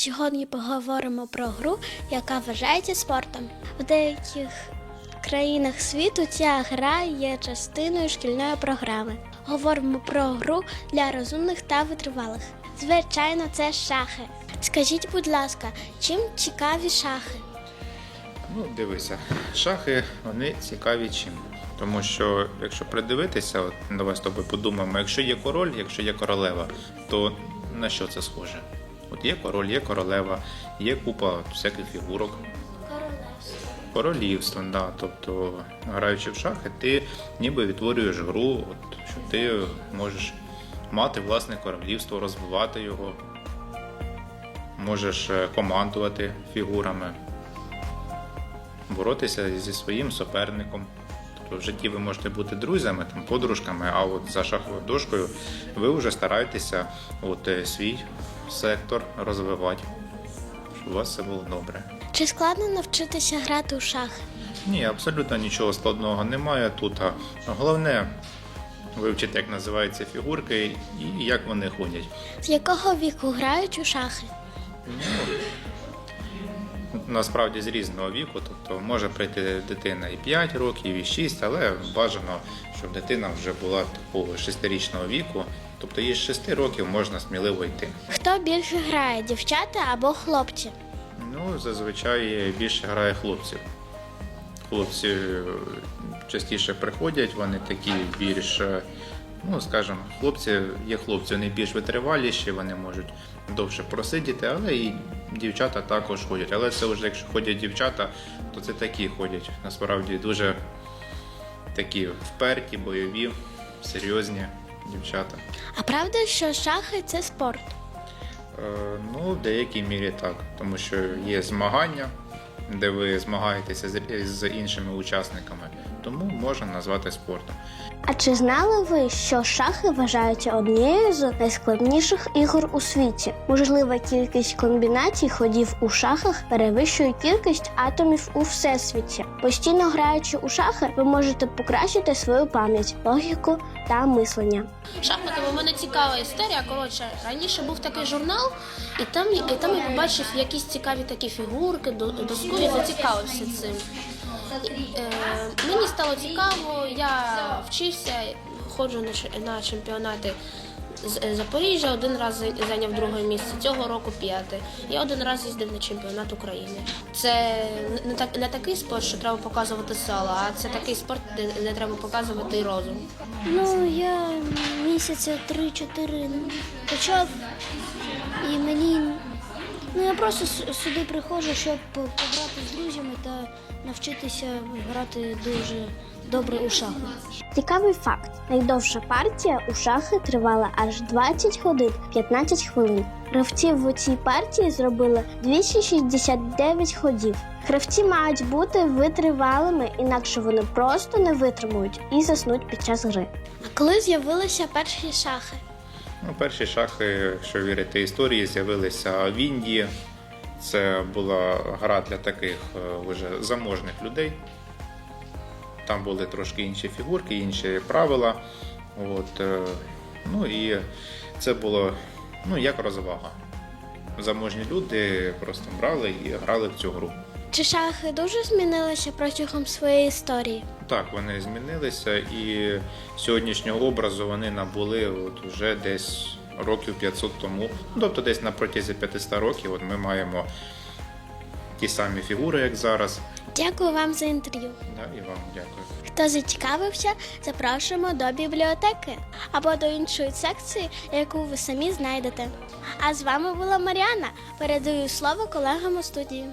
Сьогодні поговоримо про гру, яка вважається спортом. В деяких країнах світу ця гра є частиною шкільної програми. Говоримо про гру для розумних та витривалих. Звичайно, це шахи. Скажіть, будь ласка, чим цікаві шахи? Ну, дивися, шахи вони цікаві чим. Тому що, якщо придивитися, от давай з тобою подумаємо, якщо є король, якщо є королева, то на що це схоже? От є король, є королева, є купа всяких фігурок, королівство, да. Тобто, граючи в шахи, ти ніби відтворюєш гру, от, що ти можеш мати власне королівство, розвивати його, можеш е, командувати фігурами боротися зі своїм суперником. Тобто в житті ви можете бути друзями, там, подружками, а от за шаховою дошкою ви вже стараєтеся от, е, свій сектор розвивати, щоб у вас все було добре. Чи складно навчитися грати у шахи? Ні, абсолютно нічого складного немає тут. А головне вивчити, як називаються фігурки і як вони ходять. З якого віку грають у шахи? Насправді з різного віку, тобто може прийти дитина і 5 років, і 6, але бажано, щоб дитина вже була такого шестирічного віку, тобто їй з 6 років можна сміливо йти. Хто більше грає, дівчата або хлопці? Ну, зазвичай більше грає хлопців. Хлопці е, частіше приходять, вони такі більш, е, ну скажімо, хлопці є хлопці, вони більш витриваліші, вони можуть довше просидіти, але і дівчата також ходять. Але це вже якщо ходять дівчата, то це такі ходять. Насправді дуже такі вперті, бойові, серйозні дівчата. А правда, що шахи це спорт? Е, Ну, в деякій мірі так, тому що є змагання, де ви змагаєтеся з, з іншими учасниками, тому можна назвати спортом. А чи знали ви, що шахи вважаються однією з найскладніших ігор у світі? Можлива кількість комбінацій ходів у шахах перевищує кількість атомів у всесвіті. Постійно граючи у шахи, ви можете покращити свою пам'ять, логіку та мислення. Шахматами у мене цікава історія. Коротше, раніше був такий журнал, і там, і там я побачив якісь цікаві такі фігурки, до- доску і зацікавився цим. Е, мені стало цікаво, я вчився, ходжу на, на чемпіонати з е, Запоріжжя, один раз зайняв друге місце, цього року п'яте. Я один раз їздив на чемпіонат України. Це не, так, не такий спорт, що треба показувати сало, а це такий спорт, де, де треба показувати розум. Ну я місяця 3-4 почав, і мені ну я просто сюди приходжу, щоб по- пограти з друзями та навчитися грати дуже добре у шахи. Цікавий факт: найдовша партія у шахи тривала аж 20 годин 15 хвилин. Гравці в цій партії зробили 269 ходів. Гравці мають бути витривалими, інакше вони просто не витримують і заснуть під час гри. А коли з'явилися перші шахи? Ну, перші шахи, якщо вірити історії, з'явилися в Індії. Це була гра для таких е, вже заможних людей. Там були трошки інші фігурки, інші правила. От, е, ну і це було ну, як розвага. Заможні люди просто брали і грали в цю гру. Чи шахи дуже змінилися протягом своєї історії? Так, вони змінилися, і сьогоднішнього образу вони набули от вже десь років 500 тому. Ну, Тобто десь на протязі 500 років от ми маємо ті самі фігури, як зараз. Дякую вам за інтерв'ю. Да, і вам дякую. Хто зацікавився, запрошуємо до бібліотеки або до іншої секції, яку ви самі знайдете. А з вами була Маріана. Передаю слово колегам у студії.